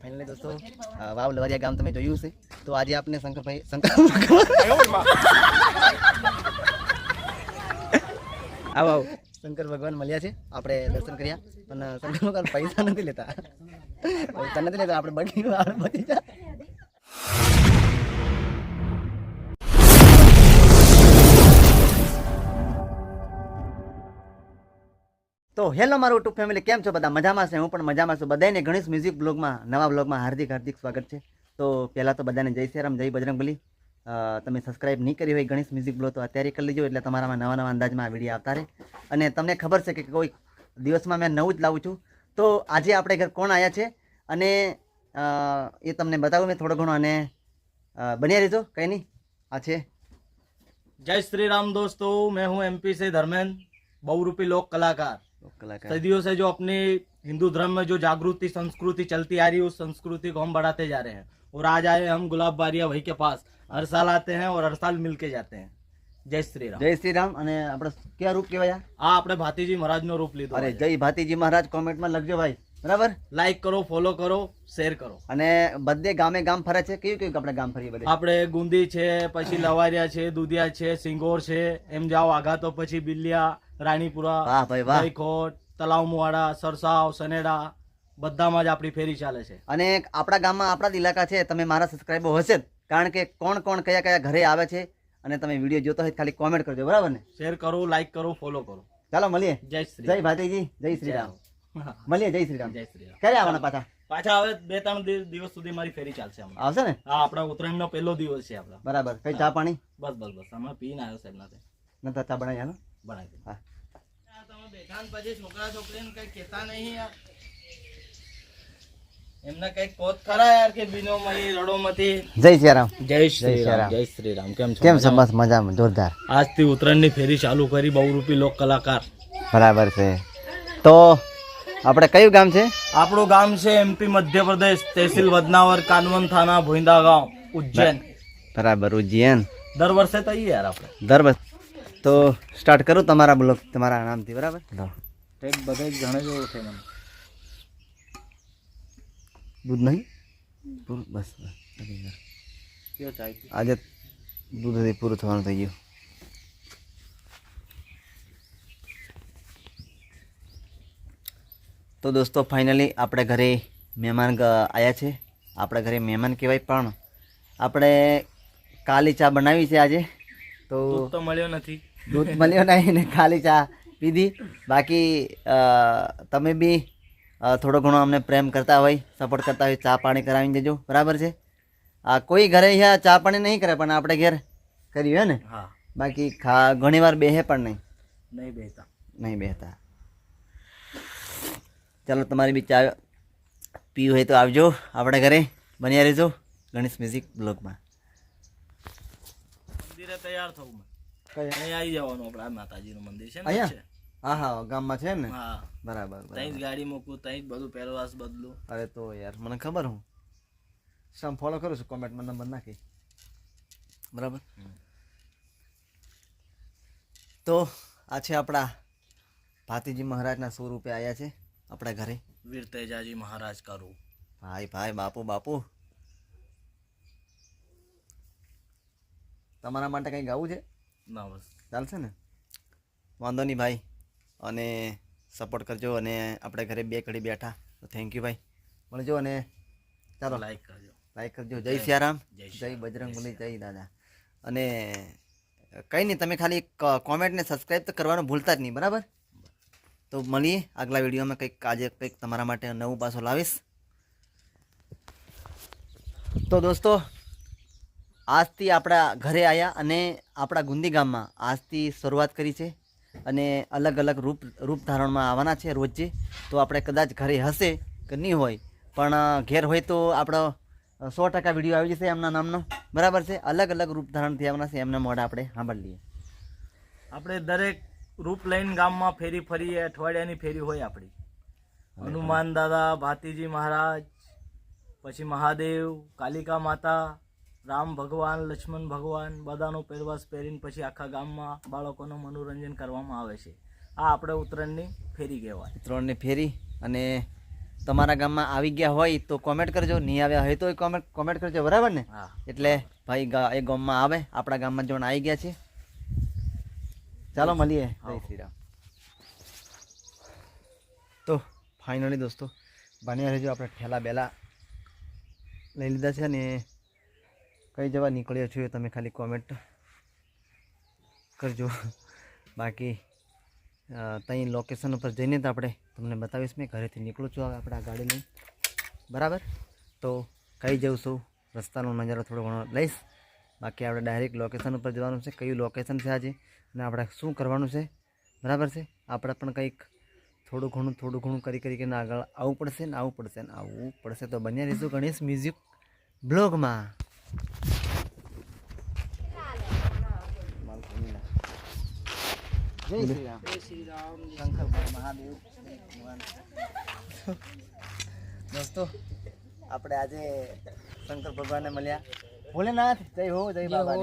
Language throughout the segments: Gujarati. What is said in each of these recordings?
ફાઇનલી દોસ્તો વાવ લવારિયા ગામ તમે જોયું છે તો આજે આપણે શંકરભાઈ શંકર આવો આવો શંકર ભગવાન મળ્યા છે. આપણે દર્શન કર્યા. પણ શંકર ભગવાન પૈસા નથી લેતા. પૈસા નથી લેતા, આપણે બગી બગી જા તો હેલો મારું યુટ્યુબ ફેમિલી કેમ છો બધા? મજામાં છે? હું પણ મજામાં છું. બધાને ગણેશ મ્યુઝિક બ્લોગમાં નવા બ્લોગમાં હાર્દિક હાર્દિક સ્વાગત છે. તો પહેલાં તો બધાને જય શ્રીરામ જય બજરંગબલી તમે સબસ્ક્રાઇબ નહીં કરી હોય ગણેશ મ્યુઝિક બ્લોગ તો અત્યારે કરી લીજો, એટલે તમારામાં નવા નવા અંદાજમાં વીડિયો આવતા રહે. અને તમને ખબર છે કે કોઈ દિવસમાં મેં નવું જ લાવું છું. તો આજે આપણે ઘર કોણ આવ્યા છે? અને એ તમને બતાવું મેં થોડો ઘણો, અને બન્યા રહેજો, કંઈ નહીં. આ છે. જય શ્રી રામ દોસ્તો, મેં હું એમપી સે ધર્મેન્દ્ર બહુરૂપી લોક કલાકાર. सदियों से जो अपने हिंदू धर्म में जो जागृति संस्कृति चलती आ रही है उस संस्कृति को हम बढ़ाते जा रहे हैं और आज आए हम गुलाब बारिया भाई के पास हर साल आते हैं और हर साल मिलके जाते हैं जय श्री राम જય શ્રી રામ અને આપણે ક્યાં રૂપ કહેવાય આ? આ આપણે ભાતીજી મહારાજ નો રૂપ લીધો અરે જય ભાતીજી મહારાજ કોમેન્ટમાં લખજો ભાઈ બરાબર લાઈક કરો ફોલો કરો શેર કરો અને બધે ગામે ગામ ફરે છે કયું કયું આપણે ગામ ફરીએ બધે આપણે ગુંદી છે પછી લવારિયા છે દુધિયા છે સિંગોર છે એમ જાઓ આગા તો પછી બિલિયા રાણીપુરા વાહ ભાઈ વાહ. દહીખોટ તલાવમુવાડા સરસાવ સનેડા બધામાં જ આપણી ફેરી ચાલે છે. અને આપણા ગામમાં આપણા ઇલાકા છે તમે મારા સબસ્ક્રાઈબર હશે જ. કારણ કે કોણ કોણ કયા કયા ઘરે આવે છે અને તમે વીડિયો જોતા હોય ખાલી કોમેન્ટ કરજો બરાબર ને? શેર કરો લાઈક કરો ફોલો કરો. ચાલો મળીએ. જય શ્રી જય ભાતીજી જય શ્રી રામ. મળીએ જય શ્રી રામ. જય શ્રી રામ. ક્યારે આવવાના પાછા? પાછા હવે બે ત્રણ દિવસ સુધી મારી ફેરી ચાલશે આવશે ને? હા આપણા ઉત્તરાયણ નો પહેલો દિવસ છે આપણા. બરાબર. કઈ ચા પાણી? બસ બસ બસ. હમણાં પીને આવ્યો સાહેબ નથી. ચા બનાવી બનાવી દઉં. હા. તમે બેઠા ને પછી છોકરા છોકરીને કઈ કહેતા નહીં યાર. એમને કંઈક કોત ખરા યાર કે બીનો મળી રડો મતી જય શ્રી રામ જય શ્રી રામ. જય શ્રી રામ કેમ છો કેમ છો? બસ મજામાં જોરદાર. આજથી ઉત્તરાયણની ફેરી ચાલુ કરી બહુરૂપી લોક કલાકાર. બરાબર છે. તો આપણે કયું ગામ છે? આપણું ગામ છે એમપી મધ્યપ્રદેશ તહેસીલ વદનાવર કાનવન થાના ભોઈંદા ગામ ઉજ્જૈન. બરાબર ઉજ્જૈન. દર વર્ષે તો આવીએ દર આપણે. દરબસ તો સ્ટાર્ટ કરું તમારા બ્લોગ તમારા નામથી બરાબર? ટેક બધા જાણે જેવું છે મને દૂધ નહીં? પૂરું? બસ બસ. આજે દૂધથી પૂરું થવાનું થઈ ગયું. તો દોસ્તો ફાઇનલી આપણે ઘરે મહેમાન આવ્યા છે. આપણા ઘરે મહેમાન કહેવાય પણ આપણે કાલી ચા બનાવી છે આજે. તો દૂધ તો મળ્યો નથી. દૂધ મળ્યો નહીં ને ખાલી ચા પીધી. બાકી તમે બી થોડો ઘણો અમને પ્રેમ કરતા હોય સપોર્ટ કરતા હોય ચા પાણી કરાવીને દેજો. બરાબર છે? આ કોઈ ઘરે અહીંયા ચા પાણી નહીં કરે પણ આપણે ઘેર કર્યું હે ને? હા. બાકી ખા ઘણી વાર બેહે પણ નહીં. નહીં બેહતા. નહીં બેહતા. ચાલો તમારી બી ચા પીવું હોય તો આવજો. આપણે ઘરે બન્યા રહેજો ગણેશ મ્યુઝિક બ્લોગમાં. તૈયાર થવું અહીં આવી જવાનું આપણે આ માતાજીનું મંદિર છે ને અહીંયા? હા હા ગામમાં છે ને? હા. બરાબર. ત્યાં જ ગાડી મૂકું ત્યાં જ બધું પહેરવાસ બદલું. અરે તો યાર મને ખબર હું. સમ ફોલો કરું છું કોમેન્ટમાં નંબર નાખી. બરાબર? તો આ છે આપણા ભાતીજી મહારાજના સ્વરૂપે આવ્યા છે આપણા ઘરે. વીર તેજાજી મહારાજ કરું. ભાઈ ભાઈ બાપુ બાપુ. તમારા માટે કંઈ ગાવું છે? ના બસ. ચાલશે ને? વાંધો નહીં ભાઈ. અને સપોર્ટ કરજો અને આપણે ઘરે બે ઘડી બેઠા. તો થેન્ક યુ ભાઈ. મળજો અને ચાલો. લાઈક કરજો. લાઈક કરજો. જય સિયારામ. જય જય બજરંગબલી. જય દાદા. અને કંઈ નહીં તમે ખાલી કોમેન્ટને સબસ્ક્રાઈબ તો કરવાનું ભૂલતા જ નહીં. બરાબર? તો મળીએ આગલા વિડીયોમાં કંઈક આજે કંઈક તમારા માટે નવું પાછું લાવીશ. તો દોસ્તો આજથી આપણા ઘરે આવ્યા અને આપણા ગુંદી ગામમાં આજથી શરૂઆત કરી છે અને અલગ અલગ રૂપ રૂપ ધારણમાં આવવાના છે રોજે. તો આપણે કદાચ ઘરે હશે કે નહીં હોય પણ ઘેર હોય તો આપણો સો ટકા વીડિયો આવી જશે એમના નામનો. બરાબર છે? અલગ અલગ રૂપ ધારણથી આવવાના છે એમના મોઢા આપણે સાંભળી લઈએ આપણે દરેક રૂપ લઈને ગામમાં ફેરી ફરીએ અઠવાડિયાની ફેરી હોય આપણી. હનુમાન દાદા ભાતીજી મહારાજ પછી મહાદેવ કાલિકા માતા રામ ભગવાન લક્ષ્મણ ભગવાન બધાનો પહેરવાસ પહેરીને પછી આખા ગામમાં બાળકોનું મનોરંજન કરવામાં આવે છે. આ આપણે ઉત્તરાયણની ફેરી કહેવાય. ઉત્તરાયણની ફેરી અને તમારા ગામમાં આવી ગયા હોય તો કોમેન્ટ કરજો નહીં આવ્યા હોય તો કોમેન્ટ કોમેન્ટ કરજો બરાબર ને? હા. એટલે ભાઈ એ ગામમાં આવે આપણા ગામમાં જોણ આવી ગયા છે. ચાલો મળીએ. જય. શ્રી રામ. તો ફાઇનલી દોસ્તો બન્યા રહેજો આપણે ઠેલા બેલા લઈ લીધા છે અને કઈ જવા નીકળ્યો છો એ તમે ખાલી કોમેન્ટ કરજો. બાકી ત્યાં લોકેશન ઉપર જઈને તો આપણે તમને બતાવીશ મેં. ઘરેથી નીકળું છું આપણે આ ગાડી લઈને બરાબર? તો કઈ જઉં છું? રસ્તાનો નજારો થોડો ઘણો લઈશ. બાકી આપણે ડાયરેક્ટ લોકેશન ઉપર જવાનું છે. કયું લોકેશન છે આજે? અને આપણે શું કરવાનું છે? બરાબર છે? આપણે પણ કંઈક થોડું ઘણું થોડું ઘણું કરી કરીને આગળ આવવું પડશે ને આવવું પડશે ને આવવું પડશે. તો બન્યા રહીશું ગણેશ મ્યુઝિક બ્લોગમાં. દોસ્તો આપણે આજે શંકર ભગવાનને મળ્યા. ભોલેનાથ જય હો જય બાબા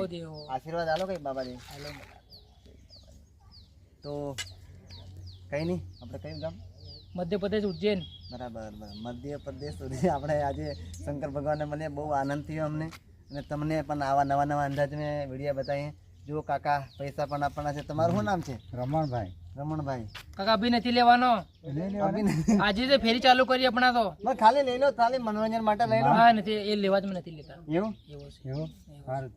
આશીર્વાદ આલો કઈ બાબાજી? તો કઈ નહીં આપણે કયું ગામ? મધ્યપ્રદેશ ઉજ્જૈન. બરાબર બરાબર. મધ્યપ્રદેશ સુધી આપણે આજે શંકર ભગવાનને મળ્યા. બહુ આનંદ થયો અમને. અને તમને પણ આવા નવા નવા અંદાજ મેં વીડિયો બતાવીએ. જો કાકા પૈસા પણ આપવાના છે. તમારું શું નામ છે? રમણભાઈ. રમણભાઈ. કાકા અભી નથી લેવાનો? આજે તો ફેરી ચાલુ કરી આપણા તો. બસ ખાલી લઈ લો ખાલી મનોરંજન માટે લઈ લો. હા નથી એ લેવા જ મને નથી લેતા. એવું? એવો એવું? સારું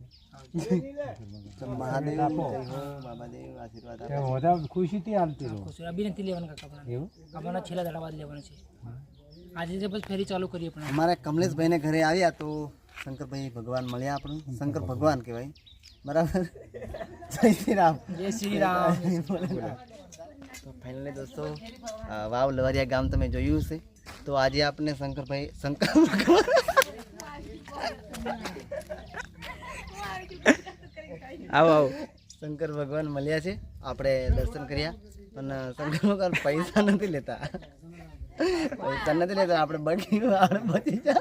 તો મહાદેવ બાબાદેવ આશીર્વાદ આપો. ખુશીથી અભી નથી લેવાનું કાકા એવું? આપણા છેલ્લા દાડા બાદ લેવાનું છે. આજે જે બસ ફેરી ચાલુ કરી આપણે અમારે કમલેશભાઈને ઘરે આવ્યા તો શંકરભાઈ ભગવાન મળ્યા આપણું. શંકર ભગવાન. કહેવાય. બરાબર? જય શ્રી રામ. જય શ્રી રામ. તો ફાઇનલી દોસ્તો વાવ લવારિયા ગામ તમે જોયું છે તો આજે આપણે શંકરભાઈ શંકર ભગવાન. આવો આવો. શંકર ભગવાન મળ્યા છે. આપણે દર્શન કર્યા. અને શંકર ભગવાન પૈસા નથી લેતા. પૈસા નથી લેતા આપણે બગી બચી જા